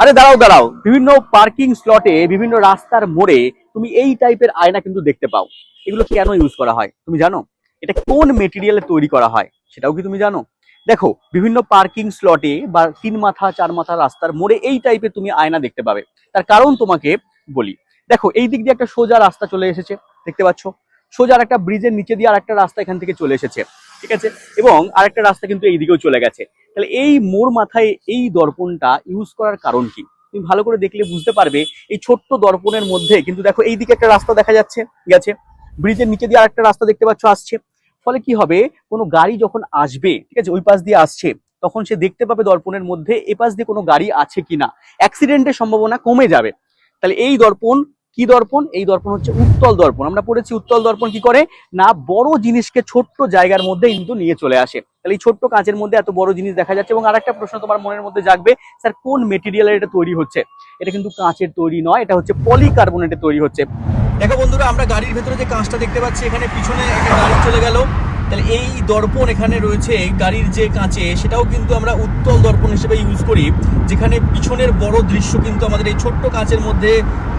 আরে দাঁড়াও দাঁড়াও। বিভিন্ন পার্কিং স্লটে বিভিন্ন রাস্তার মোড়ে তুমি এই টাইপের আয়না কিন্তু দেখতে পাও। এগুলো কেন ইউজ করা হয়? তুমি জানো? এটা কোন মেটেরিয়ালে তৈরি করা হয়, সেটাও কি তুমি জানো? দেখো, বিভিন্ন পার্কিং স্লটে বা তিন মাথা, চার মাথা রাস্তার মোড়ে এই টাইপের তুমি আয়না দেখতে পাবে। তার কারণ তোমাকে বলি। দেখো, এই দিক দিয়ে একটা সোজা রাস্তা চলে এসেছে, দেখতে পাচ্ছ? সোজা আর একটা ব্রিজের নিচে দিয়ে আরেকটা রাস্তা এখান থেকে চলে এসেছে। ঠিক আছে? এবং আরেকটা রাস্তা কিন্তু এই দিকেও চলে গেছে। তাহলে এই মোর মাথায় এই দর্পণটা ইউজ করার কারণ কি? তুমি ভালো করে দেখলে বুঝতে পারবে, এই ছোট্ট দর্পণের মধ্যে কিন্তু দেখো এই দিকে একটা রাস্তা দেখা যাচ্ছে, গেছে। ব্রিজের নিচে দিয়ে আরেকটা রাস্তা দেখতে পাচ্ছ আসছে। ফলে কি হবে? কোনো গাড়ি যখন আসবে, ঠিক আছে, ওই পাশ দিয়ে আসছে, তখন সে দেখতে পাবে দর্পণের মধ্যে এ পাশ দিয়ে কোনো গাড়ি আছে কিনা। অ্যাক্সিডেন্টের সম্ভাবনা কমে যাবে। তাহলে এই দর্পণ কি দর্পণ? এই দর্পণ হচ্ছে উত্তল দর্পণ। আমরা পড়েছি উত্তল দর্পণ কি করে? না, বড় জিনিসকে ছোট্ট জায়গার মধ্যে কিন্তু নিয়ে চলে আসে। তাহলে এই ছোট্ট কাঁচের মধ্যে এত বড় জিনিস দেখা যাচ্ছে এবং আরেকটা প্রশ্ন তোমার মনের মধ্যে জাগবে, স্যার, কোন মেটেরিয়ালের এটা তৈরি হচ্ছে? এটা কিন্তু কাঁচের তৈরি নয়, এটা হচ্ছে পলিকার্বনেটের তৈরি হচ্ছে। দেখো বন্ধুরা, আমরা গাড়ির ভেতরে যে কাঁচটা দেখতে পাচ্ছি, এখানে পিছনে একটা গাড়ি চলে গেল। তাহলে এই দর্পণ এখানে রয়েছে গাড়ির যে কাঁচে, সেটাও কিন্তু আমরা উত্তল দর্পণ হিসেবে ইউজ করি, যেখানে পিছনের বড় দৃশ্য কিন্তু আমাদের এই ছোট্ট কাঁচের মধ্যে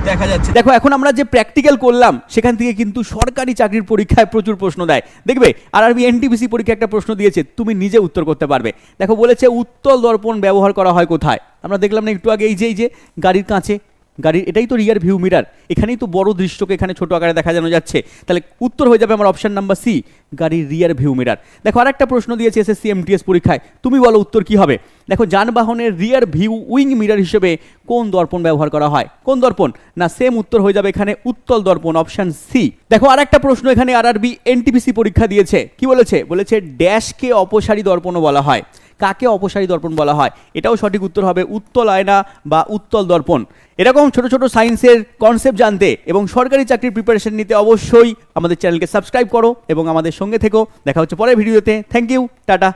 দেখা যাচ্ছে। দেখো, এখন আমরা যে প্র্যাকটিক্যাল করলাম, সেখান থেকে কিন্তু সরকারি চাকরির পরীক্ষায় প্রচুর প্রশ্ন দেয়। দেখবে আর আরবি এনটিপিসি পরীক্ষা একটা প্রশ্ন দিয়েছে, তুমি নিজে উত্তর করতে পারবে। দেখো, বলেছে উত্তল দর্পণ ব্যবহার করা হয় কোথায়? আমরা দেখলাম না, একটু আগে এই যে এই যে, গাড়ির কাঁচে। গাড়ির, এটাই তো রিয়ার ভিউ মিরার এখানেই তো বড় দৃশ্যকে এখানে ছোট আকারে দেখা জানো যাচ্ছে। তাহলে উত্তর হয়ে যাবে আমার অপশন নাম্বার সি গাড়ির রিয়ার ভিউ মিরার দেখো, আরেকটা প্রশ্ন দিয়েছে এসএসসি এমটিএস পরীক্ষায়। তুমি বলো উত্তর কি হবে? দেখো, যানবাহনের রিয়ার ভিউ উইং মিরার হিসেবে কোন দর্পণ ব্যবহার করা হয়? কোন দর্পণ? না সেম উত্তর হয়ে যাবে এখানে উত্তল দর্পণ অপশন সি দেখো, আরেকটা প্রশ্ন এখানে আরআরবি এনটিপিসি পরীক্ষা দিয়েছে। কি বলেছে? বলেছে ড্যাশকে অপসারী দর্পণও বলা হয়। কাকে অপসারী দর্পণ বলা হয়? এটাও সঠিক উত্তর হবে উত্তল আয়না বা উত্তল দর্পণ। এরকম ছোট ছোট সায়েন্সের কনসেপ্ট জানতে এবং সরকারি চাকরির প্রিপারেশন নিতে অবশ্যই আমাদের চ্যানেলকে সাবস্ক্রাইব করো এবং আমাদের সঙ্গে থেকো। দেখা হচ্ছে পরের ভিডিওতে। Thank you tata.